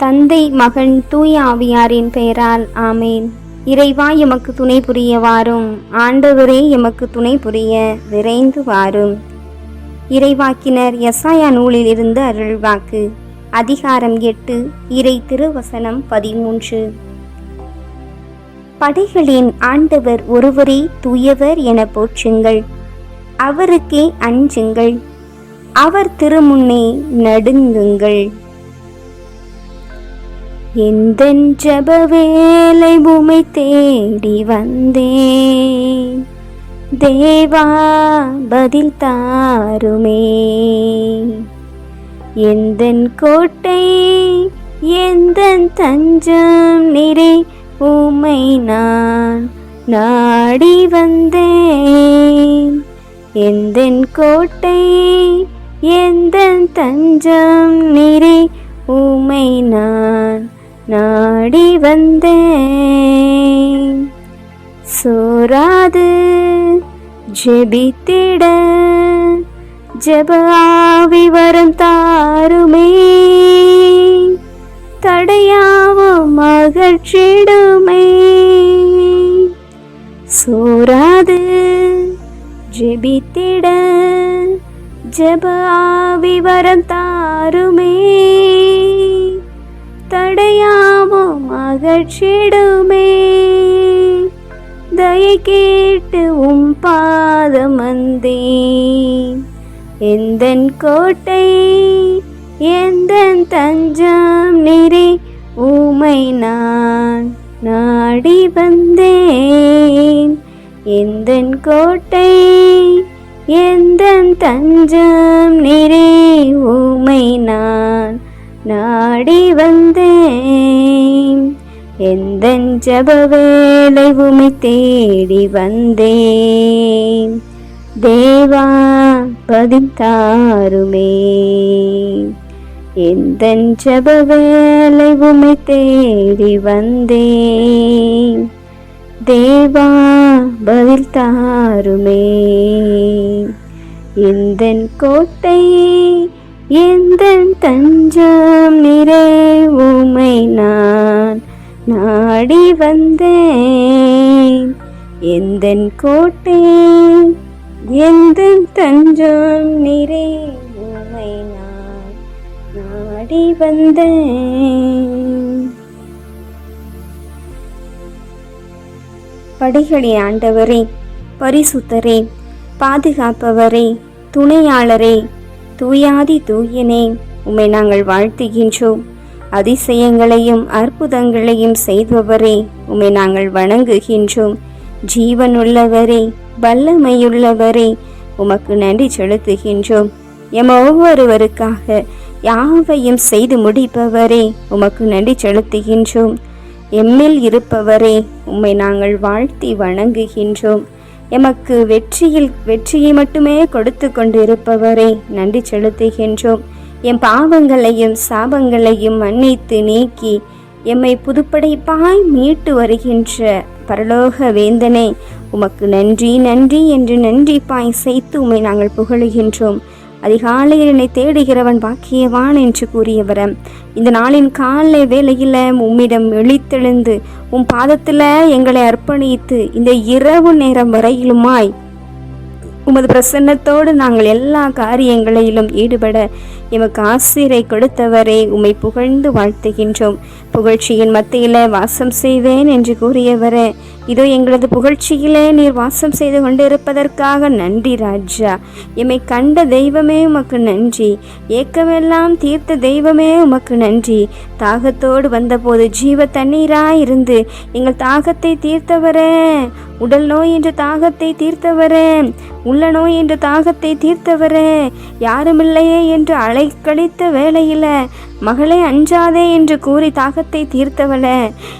தந்தை மகன் தூய ஆவியாரின் பெயரால் ஆமேன். இறைவா எமக்கு துணை புரிய வாரும். ஆண்டவரே எமக்கு துணை புரிய விரைந்து வாரும். இறைவாக்கினர் எசாயா நூலில் இருந்து அருள்வாக்கு அதிகாரம் எட்டு இறை திருவசனம் பதிமூன்று. படைகளின் ஆண்டவர் ஒருவரே தூயவர் என போற்றுங்கள். அவருக்கே அஞ்சுங்கள். அவர் திருமுன்னே நடுங்குங்கள். எந்த ஜப வேலை பூமி தேடி வந்தேன் தேவா பதில் தாருமே. எந்த கோட்டை எந்த தஞ்சம் நிறை உமை நான் நாடி வந்தேன் எந்த கோட்டை எந்த தஞ்சம் நிறை உமை நான் நாடி வந்தேன். சோராது ஜெபித்திட ஜெப ஆவி வரம் தாருமே. தடையாவும் மகிழ்ச்சிடுமே. சோராது ஜெபித்திட ஜப ஆவி வரம் தாருமே. தடையாவும் மகிழ்ச்சிடுமே தயை கேட்டு உம் பாதமந்தே வந்தேன் கோட்டை எந்த தஞ்சம் நிறை ஊமை நான் நாடி வந்தேன். எந்த கோட்டை எந்த தஞ்சம் நிறை ஊமை நான் நாடி வந்தேன். எந்த ஜப வேலை உமை தேடி வந்தேன். தேவா பதித்தாருமே. எந்த ஜப வேலை உமை தேடி வந்தேன். தேவா பதில் தாருமே எந்த கோட்டை எந்த தஞ்சம் நிறை உமை நான் நாடி வந்தேன். எந்த கோட்டை எந்த தஞ்சம் நிறை உமை நான் நாடி வந்தேன். படிகளே ஆண்டவரே பரிசுத்தரே பாதுகாப்பவரே துணையாளரே தூயாதி தூயனே உம்மை நாங்கள் வாழ்த்துகின்றோம். அதிசயங்களையும் அற்புதங்களையும் செய்பவரே உம்மை நாங்கள் வணங்குகின்றோம். ஜீவனுள்ளவரே வல்லமையுள்ளவரே உமக்கு நன்றி செலுத்துகின்றோம். எம் ஒவ்வொருவருக்காக யாவையும் செய்து முடிப்பவரே உமக்கு நன்றி செலுத்துகின்றோம். எம்மில் இருப்பவரே உம்மை நாங்கள் வாழ்த்தி வணங்குகின்றோம். எமக்கு வெற்றியில் வெற்றியை மட்டுமே கொடுத்து கொண்டிருப்பவரே நன்றி செலுத்துகின்றோம். என் பாவங்களையும் சாபங்களையும் மன்னித்து நீக்கி எம்மை புதுப்படைப்பாய் மீட்டு வருகின்ற பரலோக வேந்தனே உமக்கு நன்றி நன்றி என்று நன்றி பாய் செய்து உம்மை நாங்கள் புகழுகின்றோம். அதிகாலையில் என்னை தேடுகிறவன் பாக்கியவான் என்று கூறியவரம் இந்த நாளின் காலை வேளையில் உம்மிடம் எழுத்தெழுந்து உம் பாதத்தில் எங்களை அர்ப்பணித்து இந்த இரவு நேரம் வரையிலுமாய் உமது பிரசன்னத்தோடு நாங்கள் எல்லா காரியங்களிலும் ஈடுபட எமக்கு ஆசிரை கொடுத்தவரே உம்மை புகழ்ந்து வாழ்த்துகின்றோம். புகழ்ச்சியின் மத்தியில் வாசம் செய்வேன் என்று கூறியவரே இதோ எங்களது புகழ்ச்சியிலே நீர் வாசம் செய்து கொண்டிருப்பதற்காக நன்றி ராஜா. எம்மை கண்ட தெய்வமே உமக்கு நன்றி. ஏக்கமெல்லாம் தீர்த்த தெய்வமே உமக்கு நன்றி. தாகத்தோடு வந்தபோது ஜீவ தண்ணீராய் இருந்து எங்கள் தாகத்தை தீர்த்தவரே உடல் நோய் என்ற தாகத்தை தீர்த்தவரே உள்ள நோய் என்ற தாகத்தை தீர்த்தவரே யாருமில்லையே என்று அலைக்கழித்த வேளையில் மகளே அஞ்சாதே என்று கூறி தாகத்தை தீர்த்தவளே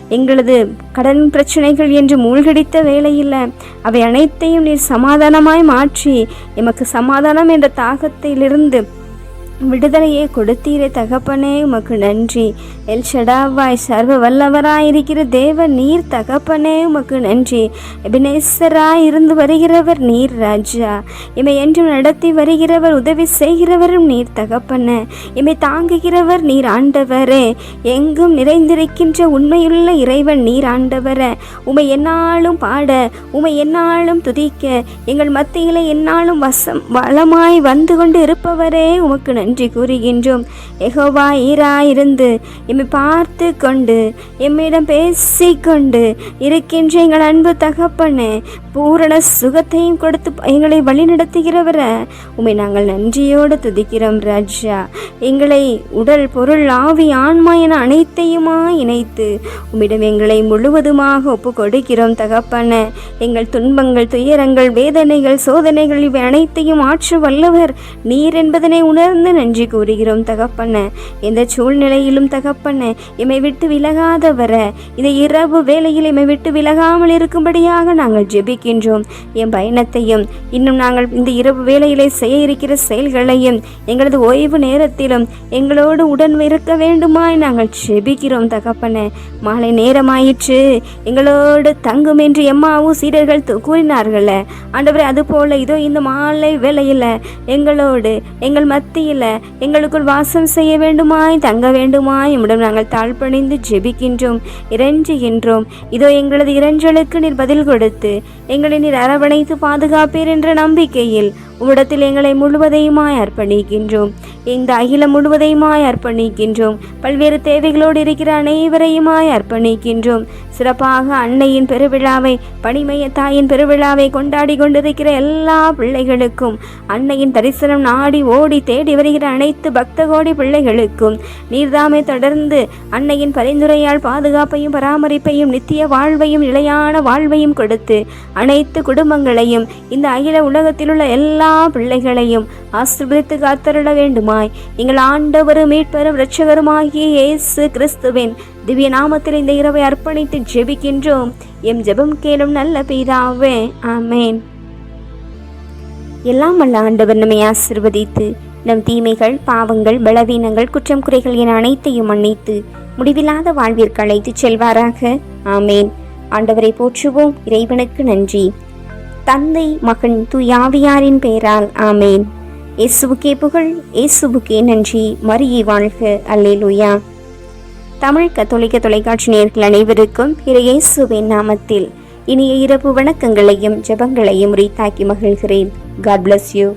எங்களது கடன் பிரச்சனைகள் என்று மூழ்கடித்த வேளையில் அவை அனைத்தையும் நீர் சமாதானமாய் மாற்றி எமக்கு சமாதானம் என்ற தாகத்திலிருந்து விடுதலையை கொடுத்தீரே தகப்பனே உமக்கு நன்றி. எல் ஷடாவாய் சர்வ வல்லவராயிருக்கிற தேவ நீர் தகப்பனே உமக்கு நன்றி. எபினேசராய் இருந்து வருகிறவர் நீர் ராஜா. இமை என்றும் நடத்தி வருகிறவர் உதவி செய்கிறவரும் நீர் தகப்பன. இமை தாங்குகிறவர் நீர் ஆண்டவரே. எங்கும் நிறைந்திருக்கின்ற உண்மையுள்ள இறைவன் நீர் ஆண்டவரே. உமை என்னாலும் பாட உமை என்னாலும் துதிக்க. எங்கள் மத்தியிலே என்னாலும் வசம் வளமாய் வந்து கொண்டு இருப்பவரே உமக்கு நன்றி. கூறுகின்றோம். எகோவா ஈரா இருந்து எம்மை பார்த்து கொண்டு எம்மிடம் பேசிக்கொண்டு இருக்கின்ற எங்கள் அன்பு தகப்பனே பூரண சுகத்தையும் கொடுத்து எங்களை வழிநடத்துகிறவர உமை நாங்கள் நன்றியோடு துதிக்கிறோம் ராஜா. எங்களை உடல் பொருள் ஆவி ஆன்மா என அனைத்தையுமா இணைத்து உம்மிடம் எங்களை முழுவதுமாக ஒப்பு கொடுக்கிறோம் தகப்பன. எங்கள் துன்பங்கள் துயரங்கள் வேதனைகள் சோதனைகள் இவை அனைத்தையும் ஆற்ற வல்லவர். நீர் என்பதனை உணர்ந்து நன்றி கூறுகிறோம் தகப்பன. எந்த சூழ்நிலையிலும் தகப்பன எம்மை விட்டு விலகாதவர. இந்த இரவு வேளையில் எம்மை விட்டு விலகாமல் இருக்கும்படியாக நாங்கள் ஜெபிக்கின்றோம். என் பயணத்தையும் இன்னும் நாங்கள் இந்த இரவு வேளையிலே செய்ய இருக்கிற செயல்களையும் எங்களது ஓய்வு நேரத்திலும் எங்களோடு உடன் இருக்க வேண்டுமாய் நாங்கள் ஜெபிக்கிறோம் தகப்பன. மாலை நேரமாயிற்று. எங்களோடு தங்கும் என்று எம்மாவும் சீடர்கள் து- ஆண்டவரே அதுபோல இதோ இந்த மாலை வேலையில் எங்களோடு எங்கள் மத்தியில் எங்களுக்குள் வாசம் செய்ய வேண்டுமாய் தங்க வேண்டுமாய் உம்மிடம் நாங்கள் தாழ்பணிந்து ஜெபிக்கின்றோம் இறைஞ்சுகின்றோம். இதோ எங்களது இறைஞ்சலுக்கு நீர் பதில் கொடுத்து எங்களை நீர் அரவணைத்து பாதுகாப்பீர் என்ற நம்பிக்கையில் உம்மிடத்தில் எங்களை முழுவதையுமாய் அர்ப்பணிக்கின்றோம். இந்த அகிலம் முழுவதையுமாய் அர்ப்பணிக்கின்றோம். பல்வேறு தேவைகளோடு இருக்கிற அனைவரையுமாய் அர்ப்பணிக்கின்றோம். சிறப்பாக அன்னையின் பெருவிழாவை பணிமைய தாயின் பெருவிழாவை கொண்டாடி கொண்டிருக்கிற எல்லா பிள்ளைகளுக்கும் அன்னையின் தரிசனம் நாடி ஓடி தேடி வருகிற அனைத்து பக்த கோடி பிள்ளைகளுக்கும் நீர்தாமே தொடர்ந்து அன்னையின் பரிந்துரையால் பாதுகாப்பையும் பராமரிப்பையும் நித்திய வாழ்வையும் நிலையான வாழ்வையும் கொடுத்து அனைத்து குடும்பங்களையும் இந்த அகில உலகத்தில் உள்ள எல்லா பிள்ளைகளையும் ஆசிர்வதித்து காத்தருள வேண்டுமாய். எங்கள் ஆண்டவரும் மீட்பரும் இரட்சகருமாகிய இயேசு கிறிஸ்துவின் திவ்ய நாமத்தில் இந்த இரவை அர்ப்பணித்து ஜெபிக்கின்றோம். எம் ஜெபம் கேளும் நல்ல பீதாவே ஆமேன். எல்லாம் வல்ல ஆண்டவர் நம்மை ஆசிர்வதித்து நம் தீமைகள் பாவங்கள் பலவீனங்கள் குற்றம் குறைகள் என அனைத்தையும் மன்னித்து முடிவில்லாத வாழ்விற்கு அழைத்து செல்வாராக. ஆமேன். ஆண்டவரை போற்றுவோம். இறைவனுக்கு நன்றி. தந்தை மகன் துயாவியாரின் பெயரால் ஆமேன். இயேசுவுக்கே புகழ் இயேசுவுக்கே நன்றி. மரியை வாழ்க. அல்லேலூயா. தமிழ் கத்தோலிக்க தொலைக்காட்சி நேர்கள் அனைவருக்கும் இரு இயேசுவின் நாமத்தில் இனிய இரவு வணக்கங்களையும் ஜெபங்களையும் உரித்தாக்கி மகிழ்கிறேன். God bless you